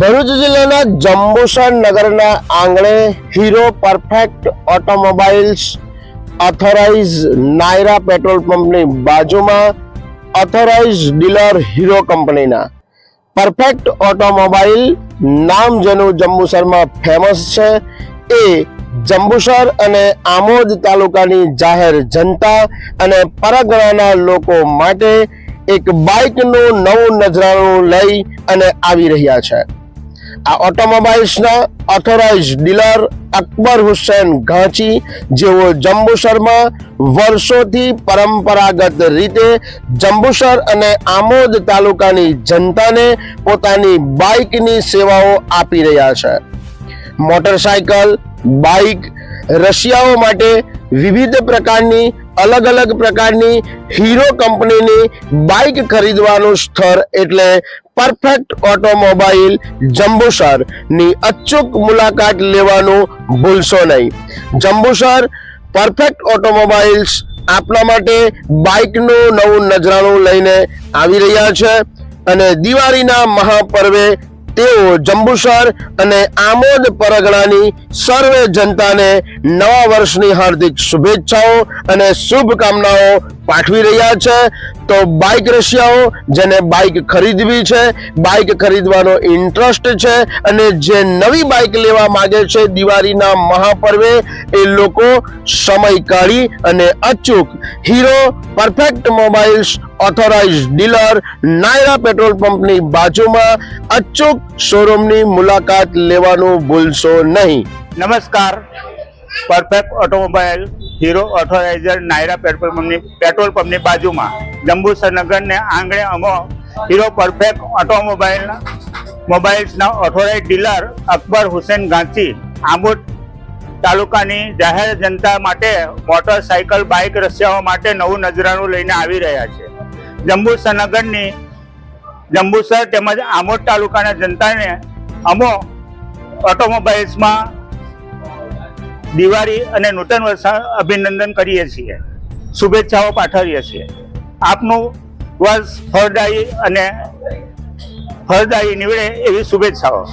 ભરૂચ જિલ્લાના જંબુસર નગરના આંગણે Hero Perfect Automobiles authorise Nayara petrol પંપની બાજુમાં ઓથોરાઇઝ ડીલર હીરો કંપનીના પરફેક્ટ ઓટોમોબાઈલ નામ જેનું જંબુસરમાં ફેમસ છે એ જંબુસર અને આમોદ તાલુકાની જાહેર જનતા અને પરગણાના લોકો માટે એક બાઇકનું નવું નજરાણું લઈ અને આવી રહ્યા છે. આ ઓટોમોબાઈલ્સના ઓથોરાઇઝ ડીલર અકબર હુસેન ઘાંચી, જેઓ જંબુસરમાં વર્ષોથી પરંપરાગત રીતે જંબુસર અને આમોદ તાલુકાની જનતાને પોતાની બાઇકની સેવાઓ આપી રહ્યા છે. મોટરસાયકલ, બાઇક, રશિયાઓ માટે વિવિધ પ્રકારની અલગ અલગ પ્રકારની હીરો કંપનીની બાઇક ખરીદવાનું સ્થળ એટલે પરફેક્ટ ઓટોમોબાઈલ જંબુસરની અચૂક મુલાકાત લેવાનું ભૂલશો નહીં. જંબુસર પરફેક્ટ ઓટોમોબાઈલ્સ આપના માટે બાઇકનું નવું નજરાણું લઈને આવી રહ્યા છે અને દિવાળીના મહાપર્વે તેઓ જંબુસર અને આમોદ પરગણાની સર્વે જનતાને નવા વર્ષની હાર્દિક શુભેચ્છાઓ અને શુભકામનાઓ પાઠવી રહ્યા છે. તો બાઇક રશિયાઓ, જેને બાઇક ખરીદવી છે બાઇક ખરીદવાનો ઇન્ટરેસ્ટ છે અને જે નવી બાઇક લેવા માગે છે દિવાળીના મહાપર્વે, એ લોકો સમય કાઢી અને અચૂક Hero Perfect mobiles authorize dealer Nayara petrol પંપની બાજુમાં અચૂક શોરૂમની મુલાકાત લેવાનું ભૂલશો નહીં. નમસ્કાર. Perfect Automobile Hero authorizer Nayara petrol પંપની પેટ્રોલ પંપની બાજુમાં જંબુસર નગરને આંગણે અમો હીરો પરફેક્ટ ઓટોમોબાઈલ મોબાઈલ્સના ઓથોરાઇઝ ડીલર અકબર હુસેન ગાંચી આંબોદ તાલુકાની જાહેર જનતા માટે મોટરસાયકલ બાઇક રસિયાઓ માટે નવું નજરાનું લઈને આવી રહ્યા છે. જંબુસર નગરની જંબુસર તેમજ આમોદ તાલુકાના જનતાને અમો ઓટોમોબાઈલ્સમાં દિવાળી અને નૂતન વર્ષ અભિનંદન કરીએ છીએ. શુભેચ્છાઓ પાઠવીએ છીએ. આપનું વર્ષ ફળદાયી અને ફળદાયી નીવડે એવી શુભેચ્છાઓ.